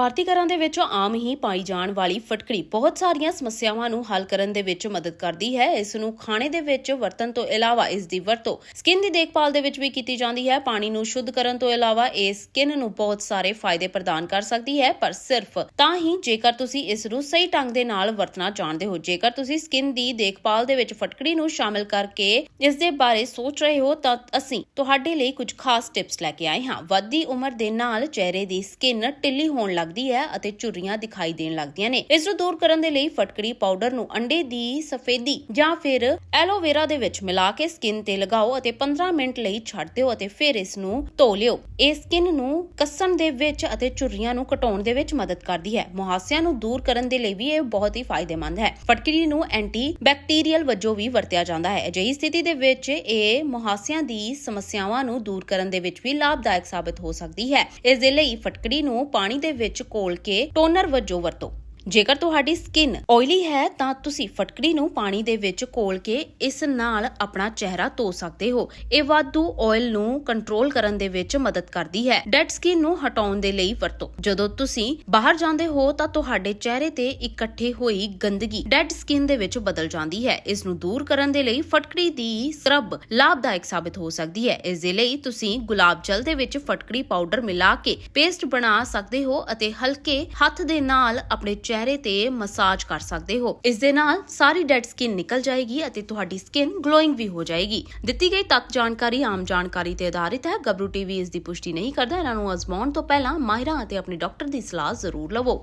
ਭਾਰਤੀ ਘਰਾਂ ਦੇ ਵਿੱਚ ਆਮ ਹੀ ਪਾਈ ਜਾਣ ਵਾਲੀ ਫਟਕੜੀ ਬਹੁਤ ਸਾਰੀਆਂ ਸਮੱਸਿਆਵਾਂ ਨੂੰ ਹੱਲ ਕਰਨ ਦੇ ਵਿੱਚ ਮਦਦ ਕਰਦੀ ਹੈ। ਇਸ ਨੂੰ ਖਾਣੇ ਦੇ ਵਿੱਚ ਵਰਤਣ ਤੋਂ ਇਲਾਵਾ ਇਸ ਦੀ ਵਰਤੋਂ ਸਕਿਨ ਦੀ ਦੇਖਭਾਲ ਦੇ ਵਿੱਚ ਵੀ ਕੀਤੀ ਜਾਂਦੀ ਹੈ। ਪਾਣੀ ਨੂੰ ਸ਼ੁੱਧ ਕਰਨ ਤੋਂ ਇਲਾਵਾ ਇਹ ਸਕਿਨ ਨੂੰ ਬਹੁਤ ਸਾਰੇ ਫਾਇਦੇ ਪ੍ਰਦਾਨ ਕਰ ਸਕਦੀ ਹੈ। ਪਰ ਸਿਰਫ ਤਾਂ ਹੀ ਜੇਕਰ ਤੁਸੀਂ ਇਸ ਨੂੰ ਸਹੀ ਢੰਗ ਦੇ ਨਾਲ ਵਰਤਣਾ ਜਾਣਦੇ ਹੋ। ਜੇਕਰ ਤੁਸੀਂ ਸਕਿਨ ਦੀ ਦੇਖਭਾਲ ਦੇ ਵਿੱਚ ਫਟਕੜੀ ਨੂੰ ਸ਼ਾਮਿਲ ਕਰਕੇ ਇਸ ਦੇ ਬਾਰੇ ਸੋਚ ਰਹੇ ਹੋ, ਤਾਂ ਅਸੀਂ ਤੁਹਾਡੇ ਲਈ ਕੁਝ ਖਾਸ ਟਿਪਸ ਲੈ ਕੇ ਆਏ ਹਾਂ। ਵੱਧਦੀ ਉਮਰ ਦੇ ਨਾਲ ਚਿਹਰੇ ਦੀ ਸਕਿਨ ਢਿੱਲੀ ਹੋਣ ਲੱਗ ਲੱਗਦੀ ਹੈ ਅਤੇ ਝੁਰਰੀਆਂ ਦਿਖਾਈ ਦੇਣ ਲੱਗਦੀਆਂ ਨੇ। ਇਸ ਨੂੰ ਦੂਰ ਕਰਨ ਦੇ ਲਈ ਫਟਕੜੀ ਪਾਊਡਰ ਨੂੰ ਅੰਡੇ ਦੀ ਸਫੇਦੀ ਜਾਂ ਫਿਰ ਐਲੋਵੇਰਾ ਦੇ ਵਿੱਚ ਮਿਲਾ ਕੇ ਸਕਿਨ ਤੇ ਲਗਾਓ ਅਤੇ 15 ਮਿੰਟ ਲਈ ਛੱਡ ਦਿਓ ਅਤੇ ਫਿਰ ਇਸ ਨੂੰ ਧੋ ਲਿਓ। ਇਹ ਸਕਿਨ ਨੂੰ ਕੱਸਣ ਦੇ ਵਿੱਚ ਅਤੇ ਝੁਰਰੀਆਂ ਨੂੰ ਘਟਾਉਣ ਦੇ ਵਿੱਚ ਮਦਦ ਕਰਦੀ ਹੈ। ਮੁਹਾਸਿਆਂ ਨੂੰ ਦੂਰ ਕਰਨ ਦੇ ਲਈ ਵੀ ਇਹ ਬਹੁਤ ਹੀ ਫਾਇਦੇਮੰਦ ਹੈ। ਫਟਕੜੀ ਨੂੰ ਐਂਟੀ ਬੈਕਟੀਰੀਅਲ ਵਜੋਂ ਵੀ ਵਰਤਿਆ ਜਾਂਦਾ ਹੈ। ਅਜਿਹੀ ਸਥਿਤੀ ਦੇ ਵਿੱਚ ਇਹ ਮੁਹਾਸਿਆਂ ਦੀ ਸਮੱਸਿਆਵਾਂ ਨੂੰ ਦੂਰ ਕਰਨ ਦੇ ਵਿੱਚ ਵੀ ਲਾਭਦਾਇਕ ਸਾਬਤ ਹੋ ਸਕਦੀ ਹੈ। ਇਸ ਦੇ ਲਈ ਫਟਕੜੀ ਨੂੰ ਪਾਣੀ ਦੇ ਵਿੱਚ ਘੋਲ ਕੇ ਟੋਨਰ ਵਜੋਂ ਵਰਤੋ। ਜੇਕਰ ਤੁਹਾਡੀ ਸਕਿਨ ਆਇਲੀ ਹੈ, ਤਾਂ ਤੁਸੀਂ ਫਟਕੜੀ ਨੂੰ ਪਾਣੀ ਦੇ ਵਿੱਚ ਘੋਲ ਕੇ ਇਸ ਨਾਲ ਆਪਣਾ ਚਿਹਰਾ ਧੋ ਸਕਦੇ ਹੋ। ਇਹ ਵਾਧੂ ਆਇਲ ਨੂੰ ਕੰਟਰੋਲ ਕਰਨ ਦੇ ਵਿੱਚ ਮਦਦ ਕਰਦੀ ਹੈ। ਡੈਡ ਸਕਿਨ ਨੂੰ ਹਟਾਉਣ ਦੇ ਲਈ ਵਰਤੋ। ਜਦੋਂ ਤੁਸੀਂ ਬਾਹਰ ਜਾਂਦੇ ਹੋ, ਤਾਂ ਤੁਹਾਡੇ ਚਿਹਰੇ ਤੇ ਇਕੱਠੀ ਹੋਈ ਗੰਦਗੀ ਡੈਡ ਸਕਿਨ ਦੇ ਵਿੱਚ ਬਦਲ ਜਾਂਦੀ ਹੈ। ਇਸ ਨੂੰ ਦੂਰ ਕਰਨ ਦੇ ਲਈ ਫਟਕੜੀ ਦੀ ਸਕਰਬ ਲਾਭਦਾਇਕ ਸਾਬਤ ਹੋ ਸਕਦੀ ਹੈ। ਇਸ ਦੇ ਲਈ ਤੁਸੀਂ ਗੁਲਾਬ ਜਲ ਦੇ ਵਿੱਚ ਫਟਕੜੀ ਪਾਊਡਰ ਮਿਲਾ ਕੇ ਪੇਸਟ ਬਣਾ ਸਕਦੇ ਹੋ ਅਤੇ ਹਲਕੇ ਹੱਥ ਦੇ ਨਾਲ ਆਪਣੇ ਚਿਹਰੇ ਤੇ ਮਸਾਜ ਕਰ ਸਕਦੇ ਹੋ। ਇਸ ਦੇ ਨਾਲ ਸਾਰੀ ਡੈਡ ਸਕਿਨ ਨਿਕਲ ਜਾਏਗੀ ਅਤੇ ਤੁਹਾਡੀ ਸਕਿਨ ਗਲੋਇੰਗ ਵੀ ਹੋ ਜਾਏਗੀ। ਦਿੱਤੀ ਗਈ ਤੱਕ ਜਾਣਕਾਰੀ, ਆਮ ਜਾਣਕਾਰੀ ਤੇ ਆਧਾਰਿਤ ਹੈ। ਗੱਬਰੂ ਟੀਵੀ ਇਸ ਦੀ ਪੁਸ਼ਟੀ ਨਹੀਂ ਕਰਦਾ। ਇਹਨਾਂ ਨੂੰ ਅਜ਼ਮਾਉਣ ਤੋਂ ਪਹਿਲਾਂ ਮਾਹਿਰਾਂ ਅਤੇ ਆਪਣੇ ਡਾਕਟਰ ਦੀ ਸਲਾਹ ਜ਼ਰੂਰ ਲਵੋ।